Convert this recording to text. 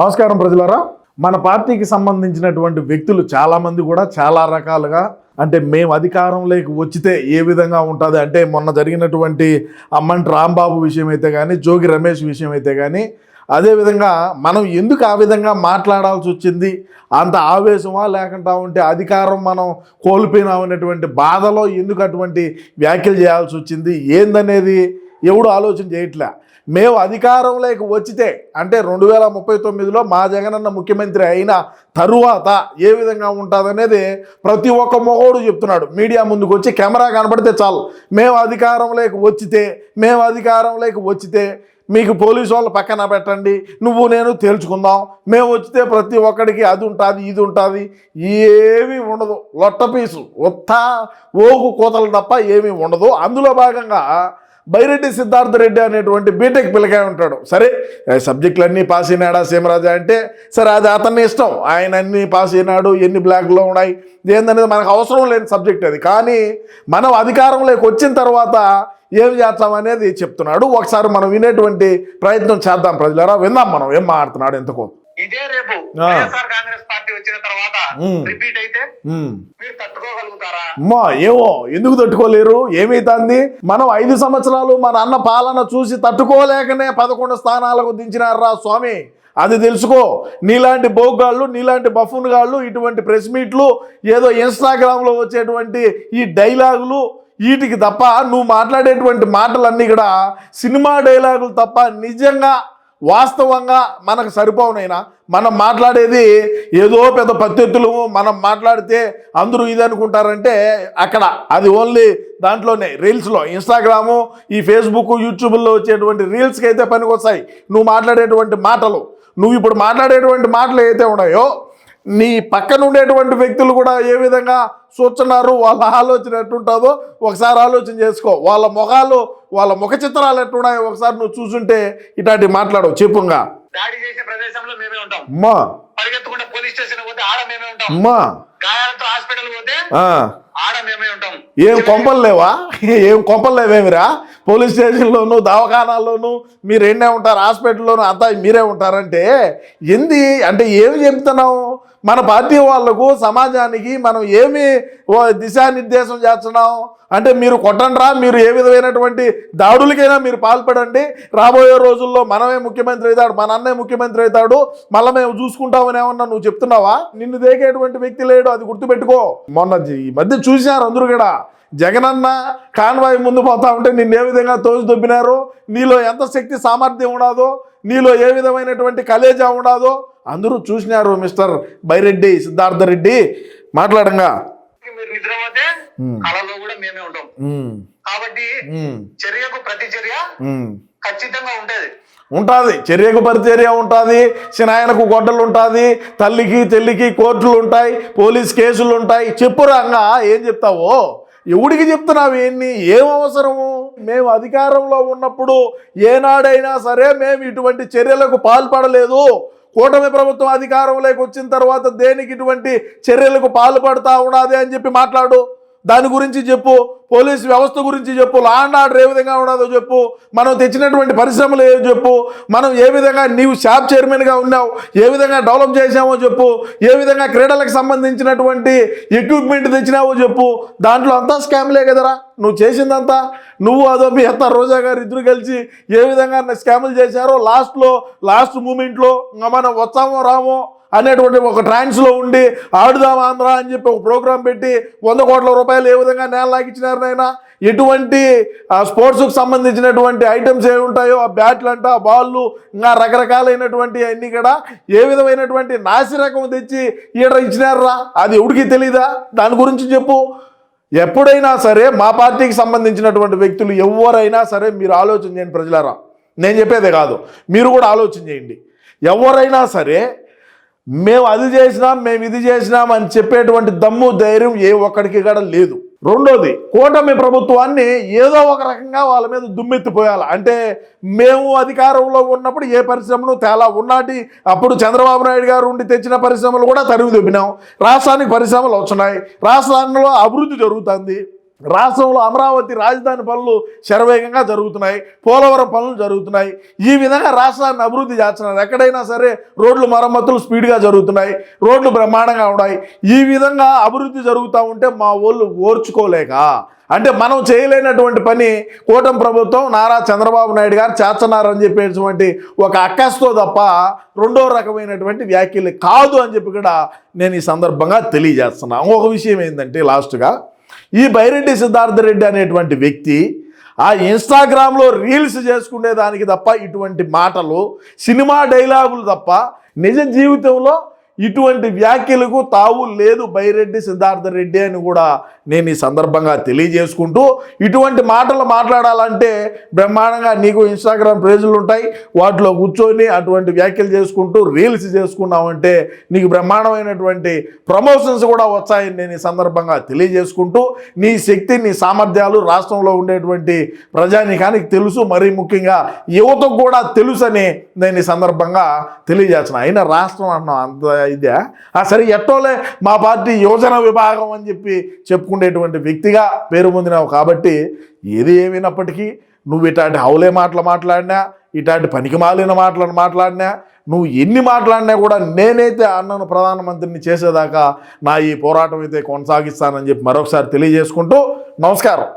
నమస్కారం ప్రజలారా. మన పార్టీకి సంబంధించినటువంటి వ్యక్తులు చాలామంది కూడా చాలా రకాలుగా అంటే మేము అధికారంలోకి వచ్చితే ఏ విధంగా ఉంటుంది అంటే మొన్న జరిగినటువంటి అమ్మంటి రాంబాబు విషయం అయితే కానీ జోగి రమేష్ విషయం అయితే కానీ అదేవిధంగా మనం ఎందుకు ఆ విధంగా మాట్లాడాల్సి వచ్చింది? అంత ఆవేశమా లేకుండా ఉంటే అధికారం మనం కోల్పోయినామనేటువంటి బాధలో ఎందుకు అటువంటి వ్యాఖ్యలు చేయాల్సి వచ్చింది? ఏందనేది ఎవడు ఆలోచన చేయట్లే. మేము అధికారంలోకి వచ్చితే అంటే రెండు వేల ముప్పై తొమ్మిదిలో మా జగనన్న ముఖ్యమంత్రి అయిన తరువాత ఏ విధంగా ఉంటుందనేది ప్రతి ఒక్క మొగోడు చెప్తున్నాడు. మీడియా ముందుకు వచ్చి కెమెరా కనబడితే చాలు. మేము అధికారంలోకి వచ్చితే మేము అధికారంలోకి వచ్చితే మీకు పోలీసు వాళ్ళు పక్కన పెట్టండి. నువ్వు నేను తేల్చుకుందాం. మేము వచ్చితే ప్రతి ఒక్కడికి అది ఉంటుంది ఇది ఉంటుంది. ఏమీ ఉండదు. లొట్ట పీసు. ఒత్త ఓగు కోతలు తప్ప ఏమీ ఉండదు. అందులో భాగంగా బైరెడ్డి సిద్ధార్థ రెడ్డి అనేటువంటి బీటెక్ పిల్లకాయ ఉంటాడు. సరే సబ్జెక్టులన్నీ పాస్ అయినాడా సీమరాజా అంటే సరే అది అతన్ని ఇష్టం. ఆయన అన్ని పాస్ అయినాడు ఎన్ని బ్లాక్లో ఉన్నాయి ఏందనేది మనకు అవసరం లేని సబ్జెక్ట్ అది. కానీ మనం అధికారంలోకి వచ్చిన తర్వాత ఏం చేస్తాం అనేది చెప్తున్నాడు. ఒకసారి మనం వినేటువంటి ప్రయత్నం చేద్దాం ప్రజలారా. విందాం మనం ఏం మాట్లాడుతున్నాడు ఎంతకో ఇదే రేపు. వైఎస్ఆర్ కాంగ్రెస్ పార్టీ వచ్చిన తర్వాత. రిపీట్ అయితే. మీరు తట్టుకోగలుగుతారా అమ్మా ఏమో ఎందుకు తట్టుకోలేరు ఏమైతుంది మనం ఐదు సంవత్సరాలు మన అన్న పాలన చూసి తట్టుకోలేకనే పదకొండు స్థానాలకు దించినారా స్వామి అది తెలుసుకో నీలాంటి బోగ్గాళ్ళు నీలాంటి బఫూన్ గాళ్ళు ఇటువంటి ప్రెస్ మీట్లు ఏదో ఇన్స్టాగ్రామ్లో వచ్చేటువంటి ఈ డైలాగులు వీటికి తప్ప నువ్వు మాట్లాడేటువంటి మాటలన్నీ కూడా సినిమా డైలాగులు తప్ప నిజంగా వాస్తవంగా మనకు సరిపోవునైనా మనం మాట్లాడేది ఏదో పెద్ద పద్ధతులు మనం మాట్లాడితే అందరూ ఇది అనుకుంటారంటే అక్కడ. అది ఓన్లీ దాంట్లోనే రీల్స్లో. ఇన్స్టాగ్రాము ఈ ఫేస్బుక్ యూట్యూబ్లో వచ్చేటువంటి రీల్స్కి అయితే పనికొస్తాయి. నువ్వు మాట్లాడేటువంటి మాటలు. నువ్వు ఇప్పుడు మాట్లాడేటువంటి మాటలు ఏదైతే ఉన్నాయో నీ పక్కన ఉండేటువంటి వ్యక్తులు కూడా ఏ విధంగా చూస్తున్నారు వాళ్ళ ఆలోచన ఎట్టుంటుందో ఒకసారి ఆలోచన చేసుకో. వాళ్ళ ముఖాలు వాళ్ళ ముఖ చిత్రాలు ఎట్టున్నాయో ఒకసారి నువ్వు చూసుంటే ఇట్లాంటి మాట్లాడవు చెప్పుగా. దాడి చేసే ప్రదేశంలో మేమే ఉంటాం. అమ్మా పరిగెత్తకుండా పోలీస్ స్టేషన్ పోతే ఆడ మేమే ఉంటాం. అమ్మా గాయాలతో హాస్పిటల్ పోతే ఆ. ఆడ మేమే ఉంటాం. ఏం కొంపలు లేవా? ఏం కొంపలు లేవేమిరా? పోలీస్ స్టేషన్లోను దవాఖానాల్లోనూ మీరు ఎన్నే ఉంటారు? హాస్పిటల్లోనూ అంతా మీరే ఉంటారంటే ఎంది అంటే ఏమి చెప్తున్నావు? మన పార్టీ వాళ్ళకు సమాజానికి మనం ఏమి ఓ దిశానిర్దేశం చేస్తున్నాం? అంటే మీరు కొట్టండ్రా మీరు ఏ విధమైనటువంటి దాడులకైనా మీరు పాల్పడండి. రాబోయే రోజుల్లో మనమే ముఖ్యమంత్రి అవుతాడు మన అన్నయ్య ముఖ్యమంత్రి అవుతాడు. మళ్ళీ మేము చూసుకుంటామని ఏమన్నా నువ్వు చెప్తున్నావా? నిన్ను దేకేటువంటి వ్యక్తి లేడు అది గుర్తుపెట్టుకో. మొన్న ఈ మధ్య చూశారు అందరూ కూడా. జగనన్న కాన్వాయ్ ముందు పోతా ఉంటే నిన్ను ఏ విధంగా తోసి దొబ్బినారు? నీలో ఎంత శక్తి సామర్థ్యం ఉండదో నీలో ఏ విధమైనటువంటి కలేజా ఉండదో అందరూ చూసినారు మిస్టర్ బైరెడ్డి సిద్ధార్థ రెడ్డి. మాట్లాడంగా. మీరు నిద్రపోతే ఉమ్. కళలో కూడా మేమే ఉంటాం. ఉమ్, కాబట్టి ఉమ్, చర్యకు ప్రతి చర్య. ఖచ్చితంగా ఉంటది. ఉంటుంది. చర్యకు పరిచర్య ఉంటుంది. సినాయనకు గొడ్డలు ఉంటుంది. తల్లికి చెల్లికి కోర్టులు ఉంటాయి. పోలీస్ కేసులు ఉంటాయి. చెప్పు రంగా ఏం చెప్తావో? ఎవడికి చెప్తున్నావు ఏంటి ఏం అవసరము? మేము అధికారంలో ఉన్నప్పుడు ఏనాడైనా సరే మేము ఇటువంటి చర్యలకు పాల్పడలేదు. కూటమి ప్రభుత్వం అధికారంలోకి వచ్చిన తర్వాత దేనికి ఇటువంటి చర్యలకు పాల్పడతా ఉన్నది అని చెప్పి మాట్లాడు? దాని గురించి చెప్పు పోలీస్ వ్యవస్థ గురించి చెప్పు లా అండ్ ఆర్డర్ ఏ విధంగా ఉండదో చెప్పు మనం తెచ్చినటువంటి పరిశ్రమలు ఏవి చెప్పు మనం ఏ విధంగా నీవు షాప్ చైర్మన్గా ఉన్నావు ఏ విధంగా డెవలప్ చేసామో చెప్పు ఏ విధంగా క్రీడలకు సంబంధించినటువంటి ఎక్విప్మెంట్ తెచ్చినావో చెప్పు దాంట్లో అంతా స్కామ్లే కదరా. నువ్వు చేసిందంతా నువ్వు అదో మీ అత్త రోజా గారు ఇద్దరు కలిసి ఏ విధంగా స్కాములు చేశారో లాస్ట్లో లాస్ట్ మూమెంట్లో మనం వచ్చామో రామో అనేటువంటి ఒక ట్రాన్స్లో ఉండి ఆడుదాం ఆంధ్ర అని చెప్పి ఒక ప్రోగ్రాం పెట్టి వంద కోట్ల రూపాయలు ఏ విధంగా నేలలాగిచ్చినారు నాయన? ఎటువంటి ఆ సంబంధించినటువంటి ఐటమ్స్ ఏమి ఉంటాయో ఆ బ్యాట్లు అంట బాళ్ళు ఇంకా రకరకాలైనటువంటి అన్ని కూడా ఏ విధమైనటువంటి నాసిరకం తెచ్చి ఈడ ఇచ్చినారా అది ఎవడికి తెలీదా? దాని గురించి చెప్పు. ఎప్పుడైనా సరే మా పార్టీకి సంబంధించినటువంటి వ్యక్తులు ఎవరైనా సరే మీరు ఆలోచన చేయండి ప్రజలారా. నేను చెప్పేదే కాదు. మీరు కూడా ఆలోచన చేయండి. ఎవరైనా సరే మేము అది చేసినాం మేము ఇది చేసినాం అని చెప్పేటువంటి దమ్ము ధైర్యం ఏ ఒక్కడికి కూడా లేదు. రెండోది కూటమి ప్రభుత్వాన్ని ఏదో ఒక రకంగా వాళ్ళ మీద దుమ్మెత్తిపోయాలి. అంటే మేము అధికారంలో ఉన్నప్పుడు ఏ పరిశ్రమలు తేలా ఉన్నాటి? అప్పుడు చంద్రబాబు నాయుడు గారు ఉండి తెచ్చిన పరిశ్రమలు కూడా తరివి దొబ్బినాం. రాష్ట్రానికి పరిశ్రమలు వచ్చినాయి. రాష్ట్రాల్లో అభివృద్ధి జరుగుతుంది. రాష్ట్రంలో అమరావతి రాజధాని పనులు శరవేగంగా జరుగుతున్నాయి పోలవరం పనులు జరుగుతున్నాయి. ఈ విధంగా రాష్ట్రాన్ని అభివృద్ధి చేస్తున్నారు. ఎక్కడైనా సరే రోడ్లు మరమ్మతులు స్పీడ్గా జరుగుతున్నాయి రోడ్లు బ్రహ్మాండంగా ఉన్నాయి. ఈ విధంగా అభివృద్ధి జరుగుతూ ఉంటే మా వాళ్ళు ఓర్చుకోలేక అంటే మనం చేయలేనటువంటి పని కూటమి ప్రభుత్వం నారా చంద్రబాబు నాయుడు గారు చేస్తున్నారని చెప్పేటువంటి ఒక అక్కస్తో తప్ప రెండో రకమైనటువంటి వ్యాఖ్యలు కాదు అని చెప్పి కూడా నేను ఈ సందర్భంగా తెలియజేస్తున్నా. ఒక విషయం ఏంటంటే లాస్ట్గా ఈ బైరెడ్డి సిద్ధార్థ రెడ్డి అనేటువంటి వ్యక్తి ఆ ఇన్స్టాగ్రామ్లో రీల్స్ చేసుకునే దానికి తప్ప ఇటువంటి మాటలు సినిమా డైలాగులు తప్ప నిజ జీవితంలో ఇటువంటి వ్యాఖ్యలకు తావు లేదు బైరెడ్డి సిద్ధార్థ రెడ్డి అని కూడా నేను ఈ సందర్భంగా తెలియజేసుకుంటూ ఇటువంటి మాటలు మాట్లాడాలంటే బ్రహ్మాండంగా నీకు ఇన్స్టాగ్రామ్ పేజీలు ఉంటాయి. వాటిలో కూర్చొని అటువంటి వ్యాఖ్యలు చేసుకుంటూ రీల్స్ చేసుకున్నామంటే నీకు బ్రహ్మాండమైనటువంటి ప్రమోషన్స్ కూడా వచ్చాయని నేను ఈ సందర్భంగా తెలియజేసుకుంటూ నీ శక్తి నీ సామర్థ్యాలు రాష్ట్రంలో ఉండేటువంటి ప్రజానికానికి తెలుసు. మరీ ముఖ్యంగా యువతకు కూడా తెలుసని నేను ఈ సందర్భంగా తెలియజేస్తున్నాను అయినా రాష్ట్రం అన్నాం అంత ఇదే. ఆ సరే ఎట్టోలే మా పార్టీ యువజన విభాగం అని చెప్పి చెప్పుకునేటువంటి వ్యక్తిగా పేరు పొందినావు కాబట్టి ఏది ఏమైనప్పటికీ నువ్వు ఇట్లాంటి హౌలే మాటలు మాట్లాడినా ఇట్లాంటి పనికి మాలిన మాటలను మాట్లాడినా నువ్వు ఎన్ని మాట్లాడినా కూడా నేనైతే అన్నను ప్రధానమంత్రిని చేసేదాకా నా ఈ పోరాటం అయితే కొనసాగిస్తానని చెప్పి మరొకసారి తెలియజేసుకుంటూ నమస్కారం.